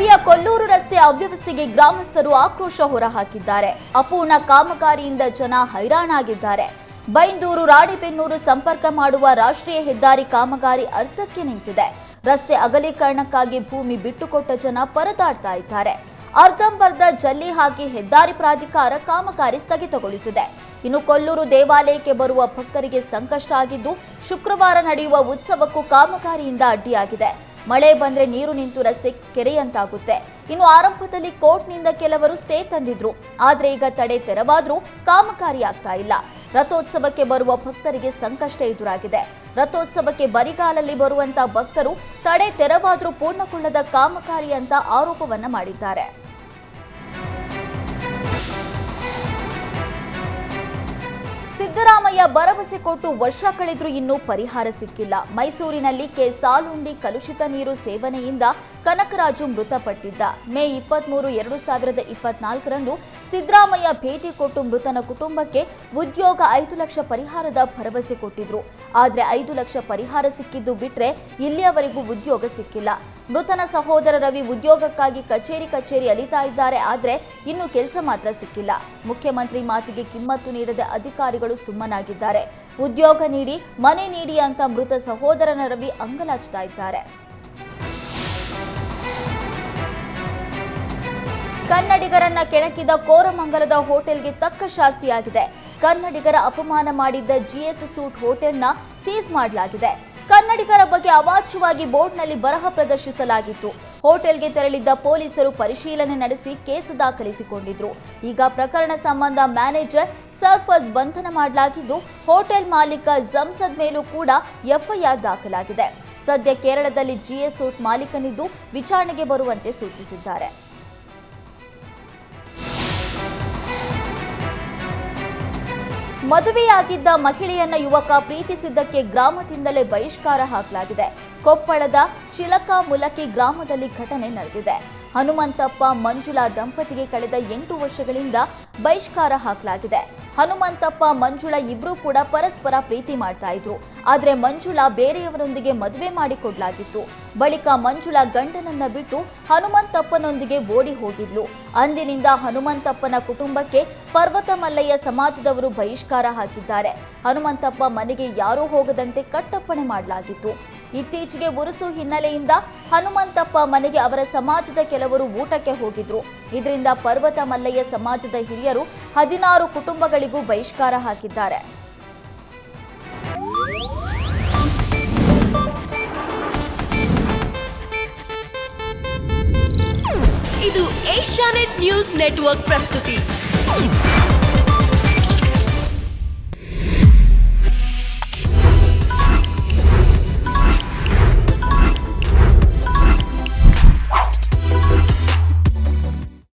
ಉಡುಪಿಯ ಕೊಲ್ಲೂರು ರಸ್ತೆ ಅವ್ಯವಸ್ಥೆಗೆ ಗ್ರಾಮಸ್ಥರು ಆಕ್ರೋಶ ಹೊರಹಾಕಿದ್ದಾರೆ. ಅಪೂರ್ಣ ಕಾಮಗಾರಿಯಿಂದ ಜನ ಹೈರಾಣಾಗಿದ್ದಾರೆ. ಬೈಂದೂರು, ರಾಣಿಬೆನ್ನೂರು ಸಂಪರ್ಕ ಮಾಡುವ ರಾಷ್ಟ್ರೀಯ ಹೆದ್ದಾರಿ ಕಾಮಗಾರಿ ಅರ್ಧಕ್ಕೆ ನಿಂತಿದೆ. ರಸ್ತೆ ಅಗಲೀಕರಣಕ್ಕಾಗಿ ಭೂಮಿ ಬಿಟ್ಟುಕೊಟ್ಟ ಜನ ಪರದಾಡ್ತಾ ಇದ್ದಾರೆ. ಅರ್ಧಂಬರ್ಧ ಜಲ್ಲಿ ಹಾಕಿ ಹೆದ್ದಾರಿ ಪ್ರಾಧಿಕಾರ ಕಾಮಗಾರಿ ಸ್ಥಗಿತಗೊಳಿಸಿದೆ. ಇನ್ನು ಕೊಲ್ಲೂರು ದೇವಾಲಯಕ್ಕೆ ಬರುವ ಭಕ್ತರಿಗೆ ಸಂಕಷ್ಟ ಆಗಿದ್ದು ಶುಕ್ರವಾರ ನಡೆಯುವ ಉತ್ಸವಕ್ಕೂ ಕಾಮಗಾರಿಯಿಂದ ಅಡ್ಡಿಯಾಗಿದೆ. ಮಳೆ ಬಂದ್ರೆ ನೀರು ನಿಂತು ರಸ್ತೆ ಕೆರೆಯಂತಾಗುತ್ತೆ. ಇನ್ನು ಆರಂಭದಲ್ಲಿ ಕೋರ್ಟ್ನಿಂದ ಕೆಲವರು ಸ್ಟೇ ತಂದಿದ್ರು. ಆದ್ರೆ ಈಗ ತಡೆ ತೆರವಾದ್ರೂ ಕಾಮಗಾರಿ ಆಗ್ತಾ ಇಲ್ಲ. ರಥೋತ್ಸವಕ್ಕೆ ಬರುವ ಭಕ್ತರಿಗೆ ಸಂಕಷ್ಟ ಎದುರಾಗಿದೆ. ರಥೋತ್ಸವಕ್ಕೆ ಬರಿಗಾಲಲ್ಲಿ ಬರುವಂತ ಭಕ್ತರು ತಡೆ ತೆರವಾದ್ರೂ ಪೂರ್ಣಗೊಳ್ಳದ ಕಾಮಗಾರಿ ಅಂತ ಆರೋಪವನ್ನ ಮಾಡಿದ್ದಾರೆ. ಸಿದ್ದರಾಮಯ್ಯ ಭರವಸೆ ಕೊಟ್ಟು ವರ್ಷ ಕಳೆದ್ರೂ ಇನ್ನೂ ಪರಿಹಾರ ಸಿಕ್ಕಿಲ್ಲ. ಮೈಸೂರಿನಲ್ಲಿ ಕೆ ಸಾಲುಂಡಿ ಕಲುಷಿತ ನೀರು ಸೇವನೆಯಿಂದ ಕನಕರಾಜು ಮೃತಪಟ್ಟಿದ್ದ. ಮೇ ಇಪ್ಪತ್ಮೂರು, ಎರಡು ಸಾವಿರದ ಇಪ್ಪತ್ನಾಲ್ಕರಂದು ಸಿದ್ದರಾಮಯ್ಯ ಭೇಟಿ ಕೊಟ್ಟು ಮೃತನ ಕುಟುಂಬಕ್ಕೆ ಉದ್ಯೋಗ ಐದು ಲಕ್ಷ ಪರಿಹಾರದ ಭರವಸೆ ಕೊಟ್ಟಿದ್ರು. ಆದರೆ ಐದು ಲಕ್ಷ ಪರಿಹಾರ ಸಿಕ್ಕಿದ್ದು ಬಿಟ್ರೆ ಇಲ್ಲಿಯವರೆಗೂ ಉದ್ಯೋಗ ಸಿಕ್ಕಿಲ್ಲ. ಮೃತನ ಸಹೋದರ ರವಿ ಉದ್ಯೋಗಕ್ಕಾಗಿ ಕಚೇರಿ ಕಚೇರಿ ಅಲಿತಾ ಇದ್ದಾರೆ. ಆದರೆ ಇನ್ನು ಕೆಲಸ ಮಾತ್ರ ಸಿಕ್ಕಿಲ್ಲ. ಮುಖ್ಯಮಂತ್ರಿ ಮಾತಿಗೆ ಕಿಮ್ಮತ್ತು ನೀಡದ ಅಧಿಕಾರಿಗಳು ಸುಮ್ಮನಾಗಿದ್ದಾರೆ. ಉದ್ಯೋಗ ನೀಡಿ, ಮನೆ ನೀಡಿ ಅಂತ ಮೃತ ಸಹೋದರನ ರವಿ ಅಂಗಲಾಚ್ತಾ ಇದ್ದಾರೆ. ಕನ್ನಡಿಗರನ್ನ ಕೆಣಕಿದ ಕೋರಮಂಗಲದ ಹೋಟೆಲ್ಗೆ ತಕ್ಕ ಶಾಸ್ತಿಯಾಗಿದೆ. ಕನ್ನಡಿಗರ ಅಪಮಾನ ಮಾಡಿದ್ದ ಜಿಎಸ್ ಸೂಟ್ ಹೋಟೆಲ್ನ ಸೀಸ್ ಮಾಡಲಾಗಿದೆ. ಕನ್ನಡಿಗರ ಬಗ್ಗೆ ಅವಾಚ್ಯವಾಗಿ ಬೋರ್ಡ್ನಲ್ಲಿ ಬರಹ ಪ್ರದರ್ಶಿಸಲಾಗಿತ್ತು. ಹೋಟೆಲ್ಗೆ ತೆರಳಿದ್ದ ಪೊಲೀಸರು ಪರಿಶೀಲನೆ ನಡೆಸಿ ಕೇಸು ದಾಖಲಿಸಿಕೊಂಡಿದ್ರು. ಈಗ ಪ್ರಕರಣ ಸಂಬಂಧ ಮ್ಯಾನೇಜರ್ ಸರ್ಫಸ್ ಬಂಧನ ಮಾಡಲಾಗಿದ್ದು, ಹೋಟೆಲ್ ಮಾಲೀಕ ಜಮ್ಸದ್ ಮೇಲೂ ಕೂಡ ಎಫ್ಐಆರ್ ದಾಖಲಾಗಿದೆ. ಸದ್ಯ ಕೇರಳದಲ್ಲಿ ಜಿಎಸ್ ಸೂಟ್ ಮಾಲೀಕನಿದ್ದು ವಿಚಾರಣೆಗೆ ಬರುವಂತೆ ಸೂಚಿಸಿದ್ದಾರೆ. ಮದುವೆಯಾಗಿದ್ದ ಮಹಿಳೆಯನ್ನ ಯುವಕ ಪ್ರೀತಿಸಿದ್ದಕ್ಕೆ ಗ್ರಾಮದಿಂದಲೇ ಬಹಿಷ್ಕಾರ ಹಾಕಲಾಗಿದೆ. ಕೊಪ್ಪಳದ ಚಿಲಕ ಮುಲಕಿ ಗ್ರಾಮದಲ್ಲಿ ಘಟನೆ ನಡೆದಿದೆ. ಹನುಮಂತಪ್ಪ ಮಂಜುಳಾ ದಂಪತಿಗೆ ಕಳೆದ ಎಂಟು ವರ್ಷಗಳಿಂದ ಬಹಿಷ್ಕಾರ ಹಾಕಲಾಗಿದೆ. ಹನುಮಂತಪ್ಪ, ಮಂಜುಳಾ ಇಬ್ಬರೂ ಕೂಡ ಪರಸ್ಪರ ಪ್ರೀತಿ ಮಾಡ್ತಾ ಇದ್ರು. ಆದ್ರೆ ಮಂಜುಳಾ ಬೇರೆಯವರೊಂದಿಗೆ ಮದುವೆ ಮಾಡಿಕೊಡ್ಲಾಗಿತ್ತು. ಬಳಿಕ ಮಂಜುಳಾ ಗಂಡನನ್ನ ಬಿಟ್ಟು ಹನುಮಂತಪ್ಪನೊಂದಿಗೆ ಓಡಿ ಹೋಗಿದ್ಲು. ಅಂದಿನಿಂದ ಹನುಮಂತಪ್ಪನ ಕುಟುಂಬಕ್ಕೆ ಪರ್ವತ ಮಲ್ಲಯ್ಯ ಸಮಾಜದವರು ಬಹಿಷ್ಕಾರ ಹಾಕಿದ್ದಾರೆ. ಹನುಮಂತಪ್ಪ ಮನೆಗೆ ಯಾರೂ ಹೋಗದಂತೆ ಕಟ್ಟಪ್ಪಣೆ ಮಾಡಲಾಗಿತ್ತು. ಇತ್ತೀಚೆಗೆ ಉರುಸು ಹಿನ್ನೆಲೆಯಿಂದ ಹನುಮಂತಪ್ಪ ಮನೆಗೆ ಅವರ ಸಮಾಜದ ಕೆಲವರು ಊಟಕ್ಕೆ ಹೋಗಿದ್ರು. ಇದರಿಂದ ಪರ್ವತ ಮಲ್ಲಯ್ಯ ಸಮಾಜದ ಹಿರಿಯರು ಹದಿನಾರು ಕುಟುಂಬಗಳಿಗೂ ಬಹಿಷ್ಕಾರ ಹಾಕಿದ್ದಾರೆ. ಇದು ಏಷ್ಯಾನೆಟ್ ನ್ಯೂಸ್ ನೆಟ್ವರ್ಕ್ ಪ್ರಸ್ತುತಿ.